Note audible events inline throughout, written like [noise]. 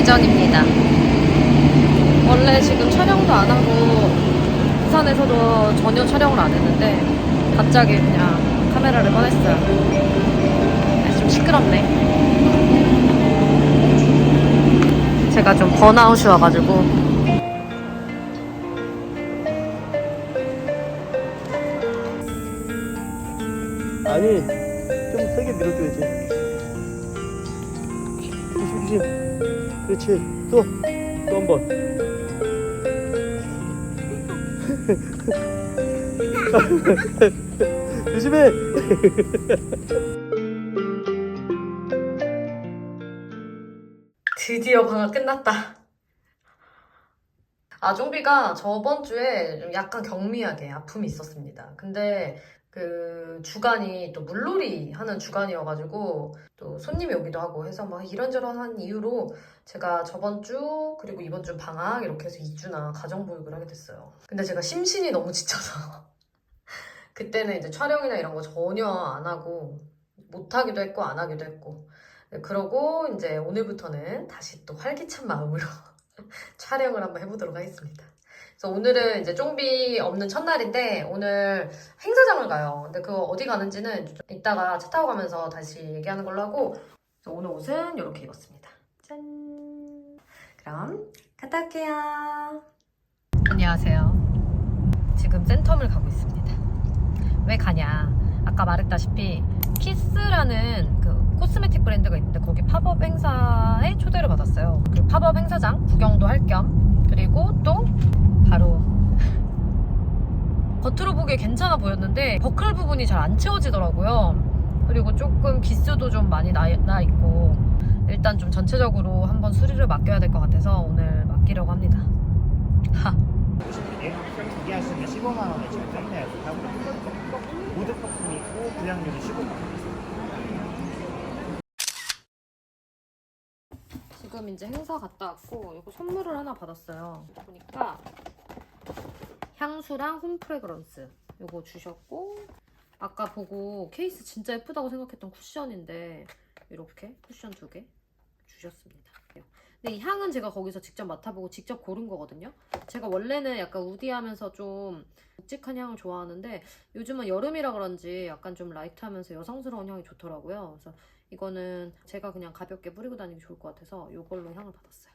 대전입니다. 원래 지금 촬영도 안 하고 부산에서도 전혀 촬영을 안 했는데 갑자기 그냥 카메라를 꺼냈어요. 아, 좀 시끄럽네. 제가 좀 번아웃이 와가지고 아니 그렇지 또 또 한 번 [laughs] 조심해 드디어 방학 끝났다. 아종비가 저번 주에 좀 약간 경미하게 아픔이 있었습니다. 근데 그 주간이 또 물놀이 하는 주간이어가지고 또 손님이 오기도 하고 해서 막 이런저런 한 이유로 제가 저번 주 그리고 이번 주 방학 이렇게 해서 2주나 가정보육을 하게 됐어요. 근데 제가 심신이 너무 지쳐서 [laughs] 그때는 이제 촬영이나 이런 거 전혀 안 하고 못 하기도 했고 안 하기도 했고 네, 그러고 이제 오늘부터는 다시 또 활기찬 마음으로 [laughs] 촬영을 한번 해보도록 하겠습니다. 그래서 오늘은 이제 쫑비 없는 첫날인데 오늘 행사장을 가요. 근데 그거 어디 가는지는 좀 이따가 차 타고 가면서 다시 얘기하는 걸로 하고 오늘 옷은 이렇게 입었습니다. 짠! 그럼 갔다 올게요. 안녕하세요. 지금 센텀을 가고 있습니다. 왜 가냐? 아까 말했다시피 키스라는 그 코스메틱 브랜드가 있는데 거기 팝업 행사에 초대를 받았어요. 그 팝업 행사장 구경도 할 겸 그리고 또 바로 겉으로 보기에 괜찮아 보였는데 버클 부분이 잘 안 채워지더라고요. 그리고 조금 기스도 좀 많이 나, 나 있고 일단 좀 전체적으로 한번 수리를 맡겨야 될 것 같아서 오늘 맡기려고 합니다. 하. 보시면 두개 하시면 15만 원에 지금 판매하고 하고 모드 퍼퓸이 있고 불량률이 15만 원. 지금 이제 행사 갔다 왔고 이거 선물을 하나 받았어요. 보니까 향수랑 홈 프레그런스 이거 주셨고 아까 보고 케이스 진짜 예쁘다고 생각했던 쿠션인데 이렇게 쿠션 두 개 주셨습니다. 근데 이 향은 제가 거기서 직접 맡아보고 직접 고른 거거든요. 제가 원래는 약간 우디하면서 좀 묵직한 향을 좋아하는데 요즘은 여름이라 그런지 약간 좀 라이트하면서 여성스러운 향이 좋더라고요. 그래서 이거는 제가 그냥 가볍게 뿌리고 다니기 좋을 것 같아서 이걸로 향을 받았어요.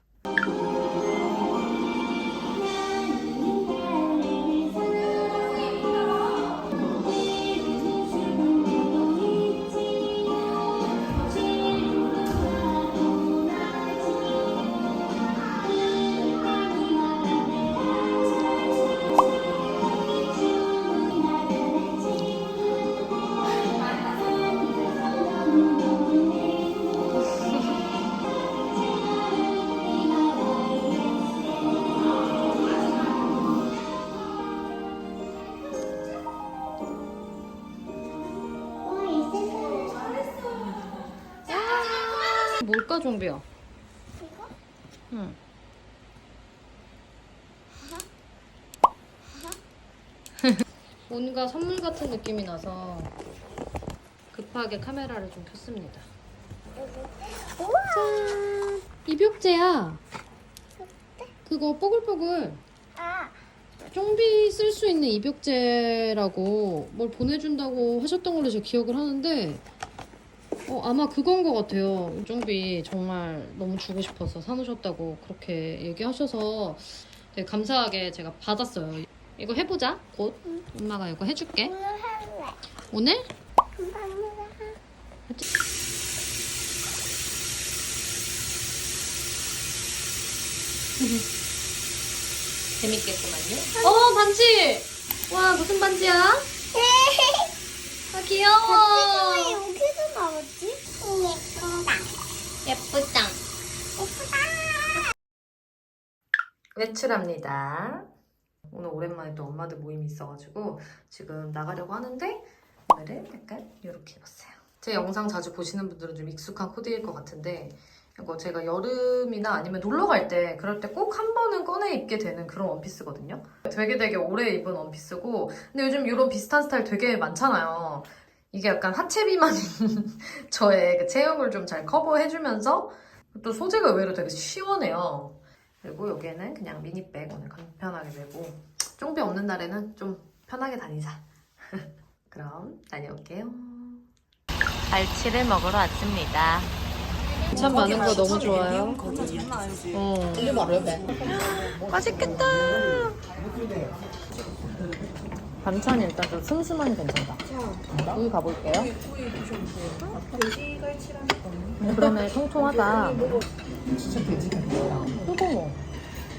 좀비야? 이거? 응. [laughs] 뭔가 선물 같은 느낌이 나서 급하게 카메라를 좀 켰습니다. 짠! 입욕제야. 그거 뽀글뽀글. 아, 쫑비 쓸 수 있는 입욕제라고 뭘 보내준다고 하셨던 걸로 제가 기억을 하는데 어, 아마 그건 것 같아요. 쫑비 정말 너무 주고 싶어서 사놓으셨다고 그렇게 얘기하셔서 되게 감사하게 제가 받았어요. 이거 해보자. 곧 엄마가 이거 해줄게. 오늘 할래. 오늘? 해. 재밌겠구만요. 어 반지. 와 무슨 반지야? 아 귀여워. 왜 여기서 나왔지? 예쁘다. 예쁘다. 예쁘다. 외출합니다. 오늘 오랜만에 또 엄마들 모임이 있어가지고 지금 나가려고 하는데 오늘은 약간 이렇게 입었어요. 제 영상 자주 보시는 분들은 좀 익숙한 코디일 것 같은데 이거 제가 여름이나 아니면 놀러 갈 때 그럴 때 꼭 한 번은 꺼내 입게 되는 그런 원피스거든요. 되게 되게 오래 입은 원피스고 근데 요즘 이런 비슷한 스타일 되게 많잖아요. 이게 약간 하체 비만인 [laughs] 저의 그 체형을 좀 잘 커버해주면서 또 소재가 의외로 되게 시원해요. 그리고 여기에는 그냥 미니백 오늘 간편하게 메고 쫑비 없는 날에는 좀 편하게 다니자. [laughs] 그럼 다녀올게요. 갈치를 먹으러 왔습니다. 참 많은 거 너무 좋아요. 어. [gasps] 맛있겠다. 반찬이 일단 좀 슴슴하니 괜찮다. 우유 가볼게요. 그러네, 통통하다. 진짜 돼지 같다. 뜨거워.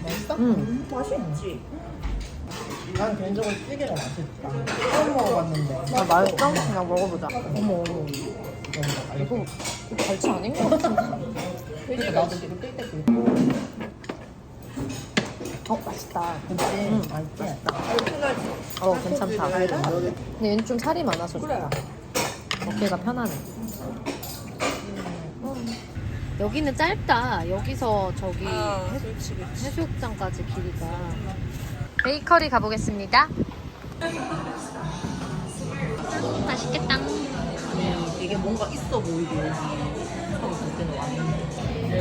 맛있어? 응. 맛있지. 난 개인적으로 찌개가 맛있다. 처음 먹어봤는데. 아, 맛있어? 그냥 먹어보자. 어머, 어머. 이거 갈치 아닌 것 같은데? 나도 지금 뜰때 그. 어, 맛있다. 그치? 응. 맛있지? 어, 괜찮다. 근데 얘는 좀 살이 많아서 좋다. 어깨가 편하네. 여기는 짧다. 여기서 저기 해수, 해수욕장까지 길이가. 베이커리 가보겠습니다. 맛있겠다. 이게 뭔가 있어 보이고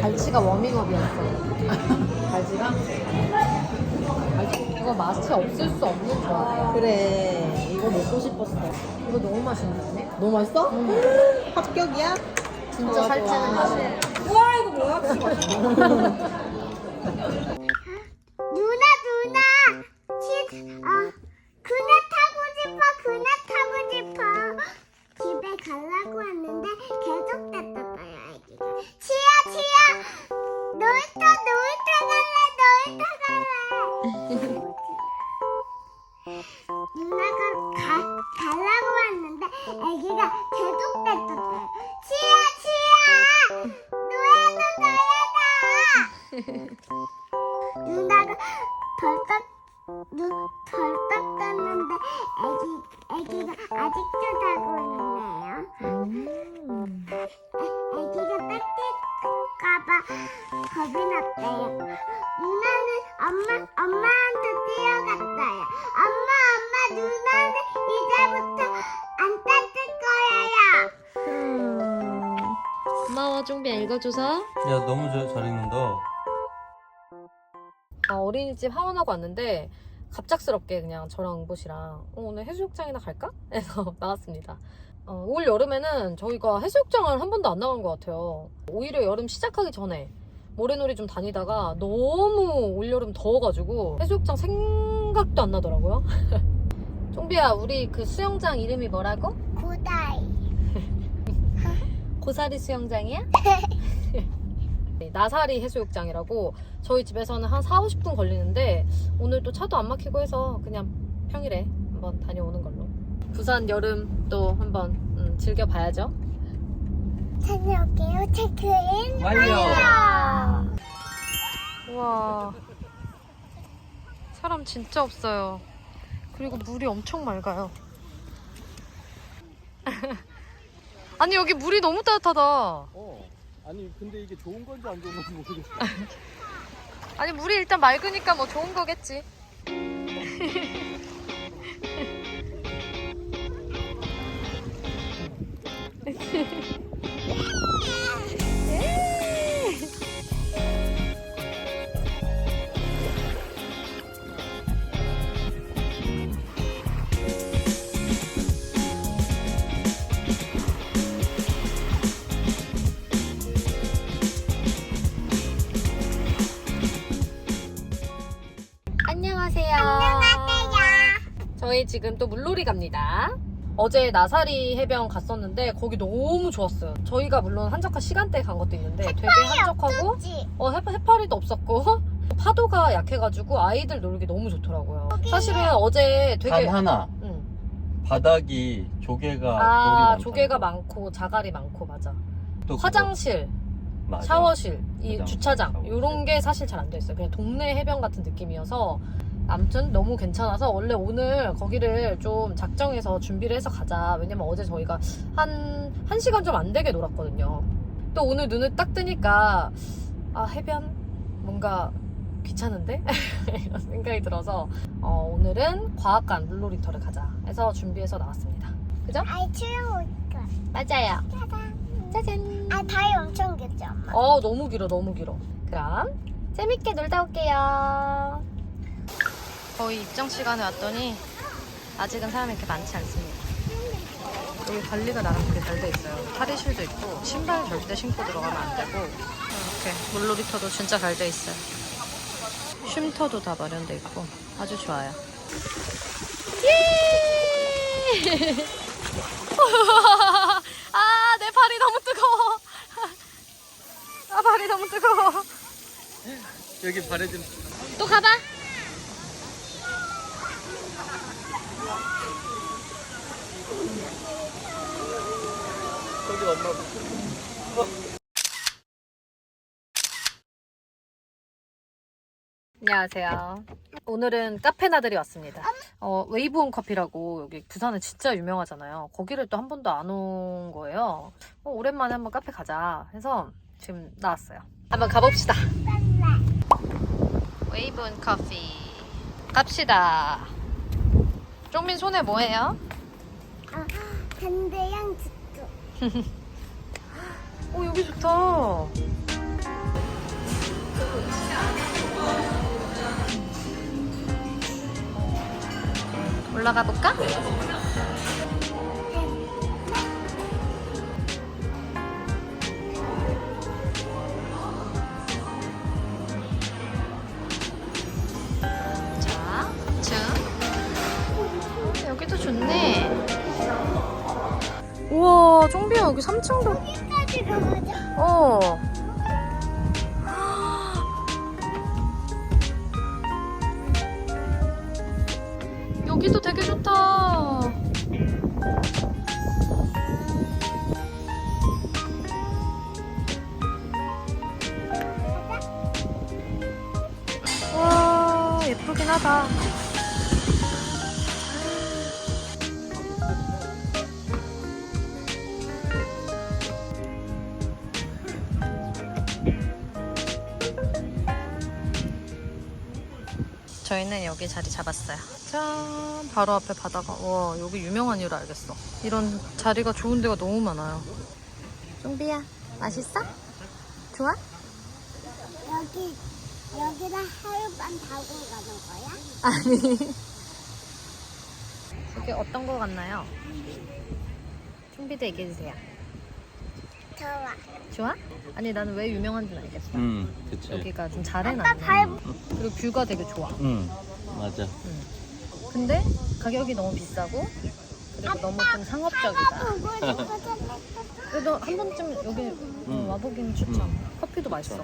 갈치가 워밍업이었어. 갈치가? 갈치, 이거 맛이 없을 수 없는 조합이야. 그래 이거 먹고 싶었어. 이거 너무 맛있는데? 너무 맛있어? 합격이야? 진짜 좋아, 살찌는 좋아. 맛이야. [laughs] [laughs] 누나 누나 치 아, 누나가 가, 가려고 했는데 아기가 계속 됐었어요 치야 치야 노예다 노예다 누나가 벌떡 눈 벌떡 떴는데 애기 애기가 아직도 자고 있네요. 애- 애기가 뺏길까봐 겁이 났대요. 누나는 엄마 엄마 읽어줘서. 야 너무 잘, 잘 읽는다. 아, 어린이집 하원하고 왔는데 갑작스럽게 그냥 저랑 은보씨랑 어, 오늘 해수욕장이나 갈까? [laughs] 해서 나왔습니다. 어, 올 여름에는 저희가 해수욕장을 한 번도 안 나간 것 같아요. 오히려 여름 시작하기 전에 모래놀이 좀 다니다가 너무 올 여름 더워가지고 해수욕장 생각도 안 나더라고요. [laughs] 쫑비야, 우리 그 수영장 이름이 뭐라고? 고다이. [laughs] 고사리 수영장이야? 네, 나사리 해수욕장이라고 저희 집에서는 한 4, 50분 걸리는데 오늘 또 차도 안 막히고 해서 그냥 평일에 한번 다녀오는 걸로 부산 여름 또 한번 음, 즐겨봐야죠 다녀올게요. 체크인 완료. 완료. 우와 사람 진짜 없어요 그리고 물이 엄청 맑아요 [laughs] 아니 여기 물이 너무 따뜻하다 어. 아니 근데 이게 좋은 건지 안 좋은 건지 모르겠어. 아니 물이 일단 맑으니까 뭐 좋은 거겠지. [laughs] 지금 또 물놀이 갑니다. 어제 나사리 해변 갔었는데 거기 너무 좋았어요. 저희가 물론 한적한 시간대에 간 것도 있는데 되게 한적하고? 어, 해파, 해파리도 없었고 [laughs] 파도가 약해가지고 아이들 놀기 너무 좋더라고요. 사실은 어제 단 되게 하나 응. 바닥이 조개가 아 조개가 거. 많고 자갈이 많고 맞아. 화장실, 맞아. 샤워실, 이 주차장 샤워실. 이런 게 사실 잘 안 돼 있어요. 그냥 동네 해변 같은 느낌이어서 아무튼 너무 괜찮아서 원래 오늘 거기를 좀 작정해서 준비를 해서 가자. 왜냐면 어제 저희가 한, 한 시간 좀 안 되게 놀았거든요. 또 오늘 눈을 딱 뜨니까 아 해변 뭔가 귀찮은데? [laughs] 이런 생각이 들어서 어, 오늘은 과학관 물놀이터를 가자 해서 준비해서 나왔습니다. 그죠? 아이 거야. 맞아요. 짜잔. 짜잔. 아 다리 엄청 길죠 엄마. 어, 너무 길어, 너무 길어. 그럼 재밌게 놀다 올게요. 거의 입장 시간에 왔더니 아직은 사람이 이렇게 많지 않습니다. 여기 관리가 나름 되게 잘 돼 있어요. 탈의실도 있고 신발 절대 신고 들어가면 안 되고 이렇게 물놀이터도 진짜 잘 돼 있어요. 쉼터도 다 마련돼 있고 아주 좋아요. 예! [laughs] 아, 내 발이 너무 뜨거워. 아, 발이 너무 뜨거워. 여기 발에 좀 또 가봐. 저기 엄마 안녕하세요. 오늘은 카페 나들이 왔습니다. 어, 웨이브온 커피라고 여기 부산은 진짜 유명하잖아요. 거기를 또 한 번도 안 온 거예요. 어, 오랜만에 한번 카페 가자 해서 지금 나왔어요. 한번 가봅시다. 웨이브온 커피 갑시다. 쪽민 손에 뭐예요? 아 반대양 집도. [laughs] 오 여기 좋다. 올라가 볼까? 여기 3층도 여기까지 가보자. 어. 여기도 되게 좋다. 와, 예쁘긴 하다. 저희는 여기 자리 잡았어요. 짠! 바로 앞에 바다가. 와, 여기 유명한 이유를 알겠어. 이런 자리가 좋은 데가 너무 많아요. 쫑비야, 맛있어? 좋아? 여기 여기다 하룻밤 자고 가는 거야? 아니. 여기 어떤 거 같나요? 쫑비도 얘기해주세요. 좋아. 좋아? 아니, 나는 왜 유명한지는 알겠어. 응 그치 여기가 좀잘 해놨네. 아빠 발 그리고 뷰가 되게 좋아. 응 맞아 근데 가격이 너무 비싸고 그리고 너무 좀 상업적이다. 보고 싶어서 그래도 한 번쯤 여기 음. 와보기는 추천. 커피도 맛있어.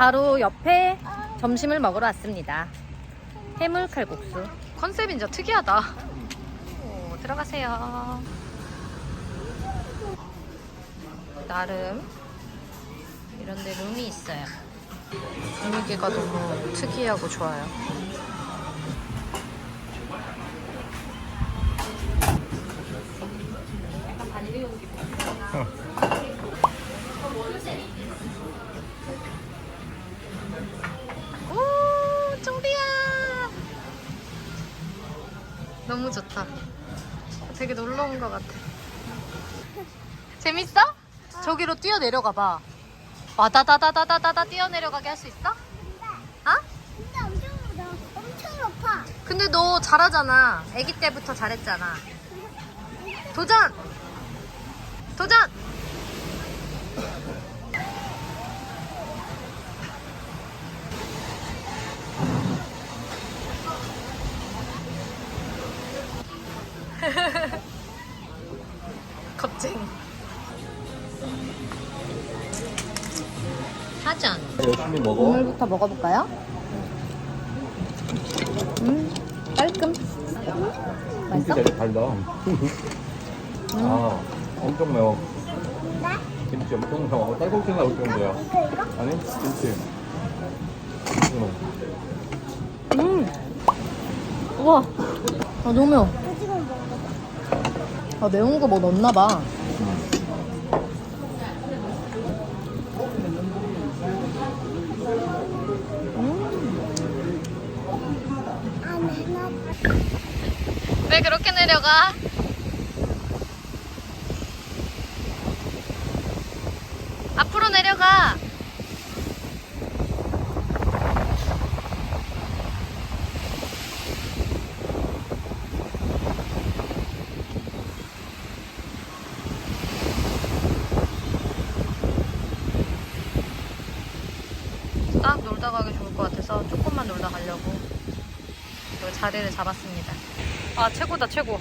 바로 옆에 점심을 먹으러 왔습니다. 해물 칼국수. 컨셉이 진짜 특이하다. 오, 들어가세요. 나름 이런 데 룸이 있어요. 분위기가 너무 특이하고 좋아요. 것 같아. 재밌어? 저기로 뛰어 내려가 봐. 와다다다다다다다 뛰어 내려가게 할 수 있어? 아? 근데 엄청 높아. 엄청 높아. 근데 너 잘하잖아. 아기 때부터 잘했잖아. 도전! 도전! 열심히 먹어 국물부터 먹어볼까요? 음, 깔끔. 맛있어? 되게 달다. 아, 엄청 매워. 김치 엄청 매워. 딸꾹질 나올 정도야. 아니, 김치. 응. 음. 우와. 아, 너무 매워. 아, 매운 거 뭐 넣었나봐. 왜 그렇게 내려가? 앞으로 내려가. 딱 놀다 가기 좋을 것 같아서 조금만 놀다 가려고 자리를 잡았습니다. 아 최고다 최고.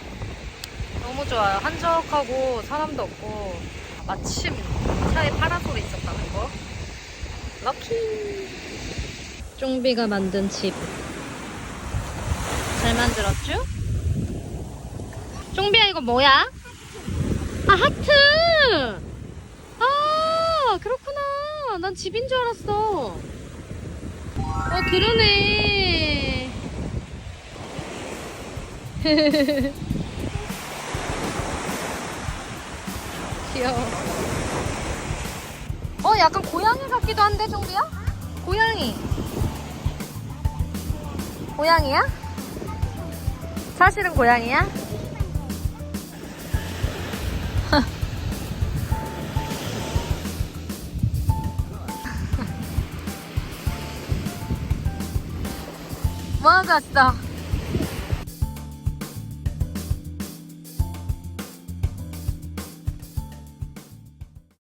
너무 좋아요. 한적하고 사람도 없고 마침 차에 파라솔이 있었다는 거. 럭키. 쫑비가 만든 집. 잘 만들었죠? 쫑비야 이거 뭐야? 아 하트! 아 그렇구나. 난 집인 줄 알았어. 어 그러네. [laughs] 귀여워. 어, 약간 고양이 같기도 한데, 종비야? 고양이. 고양이야? 사실은 고양이야? [laughs] 뭐 하고 왔어?